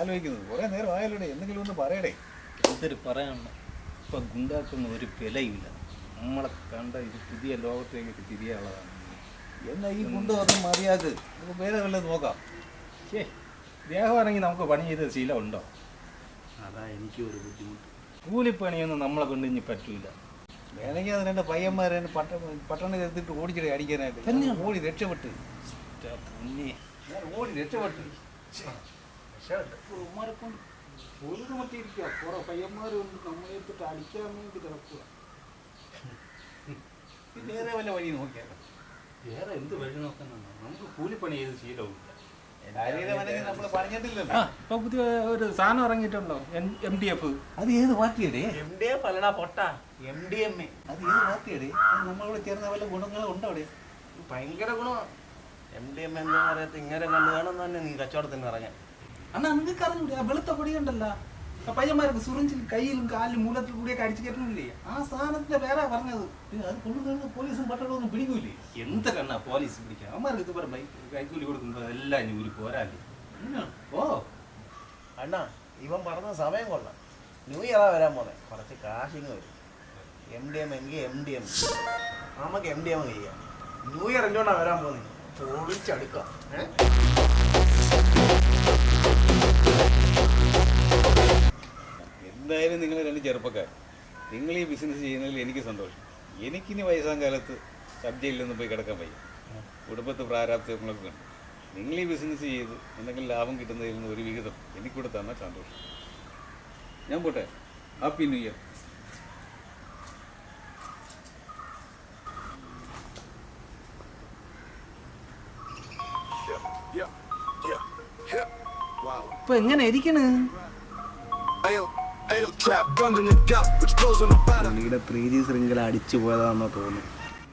ആലോചിക്കുന്നത്. കുറേ നേരം ആയാലൂടെ എന്തെങ്കിലും ഒന്ന് പറയടേ. എന്തൊരു പറയാനുണ്ട് ഇപ്പൊ ഗുണ്ടാക്കുന്ന ഒരു വിലയില്ല. നമ്മളെ കണ്ട ഇത് പുതിയ ലോകത്തേക്ക് തിരിയാനുള്ളതാണ്. എന്നാ ഈ ഗുണ്ട വന്ന് മതിയാക്ക് നമുക്ക് വേറെ വല്ലതും നോക്കാം. ശേ ദേഹം ഇറങ്ങി നമുക്ക് പണി ചെയ്ത ശീലം ഉണ്ടോ? അതാ എനിക്കും ഒരു ബുദ്ധിമുട്ട്. കൂലിപ്പണിയൊന്നും നമ്മളെ കൊണ്ട് ഇനി പറ്റൂല. വേണമെങ്കിൽ അത് രണ്ട് പയ്യന്മാരെ പട്ട പട്ടണം എടുത്തിട്ട് ഓടിച്ചിട്ട് അടിക്കാനായിട്ട്? ഓടി രക്ഷപ്പെട്ട്. പിന്നെ. ഞാൻ ഓടി രക്ഷപ്പെട്ട് ഉമ്മാരെ കൊണ്ട് ഒരു മറ്റിരിക്കുക കുറെ പയ്യന്മാരുണ്ട്. നമ്മളെ ഇട്ടിട്ട് അടിക്കാൻ വേണ്ടി കിടക്കുക വേറെ വല്ല വഴി നോക്കിയാലോ വേറെ എന്ത് വഴി നോക്കാനാണ് നമുക്ക് കൂലിപ്പണി ചെയ്ത് ശീലവുമില്ല. ശരീരം അല്ലെങ്കിൽ നമ്മൾ പറഞ്ഞിട്ടില്ലല്ലോ. ഇപ്പൊ പുതിയ ഒരു സാധനം ഇറങ്ങിയിട്ടുണ്ടോ? M D F? അത് ഏത് പാർട്ടിയടേ? എം ഡി എഫ് അല്ലടാ പൊട്ട. M D M A. അത് ഏത് പാർട്ടിയടേ? നമ്മളോട് ചേർന്ന വല്ല ഗുണങ്ങളും ഉണ്ടോ അവിടെ? ഭയങ്കര ഗുണമാണ് എം ഡി എം എന്താ അറിയാത്ത ഇങ്ങനെ കണ്ടു കാണുന്ന തന്നെ നീ കച്ചവടത്തിന് ഇറങ്ങാൻ. അണ്ണാ നിങ്ങൾക്ക് അറിഞ്ഞൂടെ? ആ വെളുത്ത പൊടി ഉണ്ടല്ലോ ആ പയ്യന്മാർക്ക് സുറിഞ്ചിൽ കയ്യിലും കാലിലും മൂലത്തിൽ കൂടിയൊക്കെ അടിച്ചു കയറ്റുന്നില്ലേ? ആ സാധനത്തിന്റെ പേരാ പറഞ്ഞത്. പിന്നെ അത് കൊണ്ടുവന്ന് പോലീസും പട്ടണവും ഒന്നും പിടിക്കൂലേ കണ്ണാ പോലീസ് പിടിക്കാൻ? അവന്മാർക്ക് ഇതുപോലെ ബൈക്ക് കൈക്കൂലി കൊടുക്കുമ്പോൾ എല്ലാം ഇനി ഊരി പോരാല്ലേ? ഓ അണ്ണാ ഇവൻ പറഞ്ഞ സമയം കൊള്ളാം. ന്യൂ ഇയറാ വരാൻ പോന്നെ. കുറച്ച് കാശിങ് വരും. എം ഡി എം എങ്കിൽ എം ഡി എം നമുക്ക് എം ഡി എം ചെയ്യാം. ന്യൂ ഇയർ എന്തുകൊണ്ടാണ് വരാൻ പോകുന്നത് എന്തായാലും നിങ്ങൾ രണ്ട് ചെറുപ്പക്കാർ. നിങ്ങൾ ഈ ബിസിനസ് ചെയ്യുന്നതിൽ എനിക്ക് സന്തോഷം. എനിക്കിനി വയസ്സാം കാലത്ത് സബ്ജയിലൊന്നും പോയി കിടക്കാൻ വയ്യ. കുടുംബത്ത് പ്രാരാബ്ദങ്ങളൊക്കെ ഉണ്ട്. നിങ്ങൾ ഈ ബിസിനസ് ചെയ്ത് എന്തെങ്കിലും ലാഭം കിട്ടുന്നതിൽ നിന്ന് ഒരു വിഹിതം എനിക്കൂടെ തന്നാൽ സന്തോഷം. ഞാൻ പോട്ടെ. ഹാപ്പി ന്യൂ ഇയർ on എങ്ങനെ ഇരിക്കണേ? പുള്ളിയുടെ പ്രീതി ശൃംഖല അടിച്ചു പോയതാണെന്ന് തോന്നുന്നു.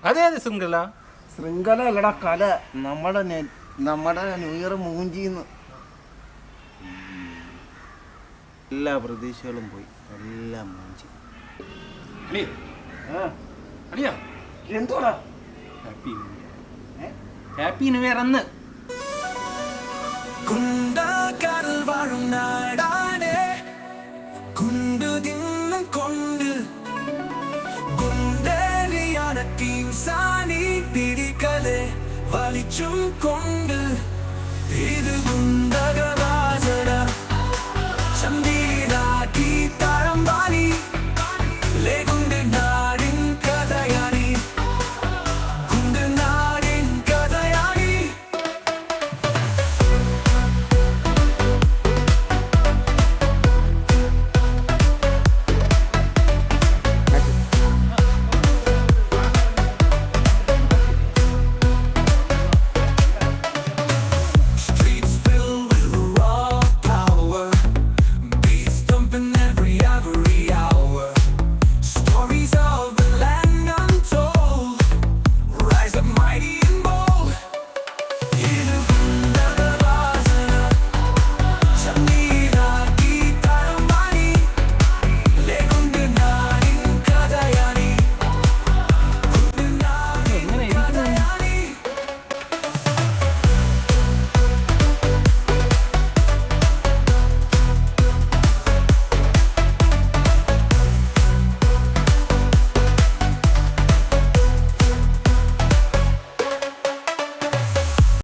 അതെ അതെ ശൃംഖല? ശൃംഖല അല്ലടാ കല. നമ്മുടെ നെ- നമ്മുടെ ന്യൂ ഇയർ മൂഞ്ചിന്ന്. എല്ലാ പ്രതീക്ഷകളും പോയി. എല്ലാം മൂഞ്ചി. എന്തോടാ happy new year happy new year അന്ന്. കുണ്ടാക്കാരിൽ വാഴും നാടാണേ കുണ്ടു തിന്നും കൊണ്ട് കുണ്ടേറിയാണ് ടീം സാണി പിടിക്കലെ വലിച്ചും കൊണ്ട് ഇത് ഗുണ്ടകൾ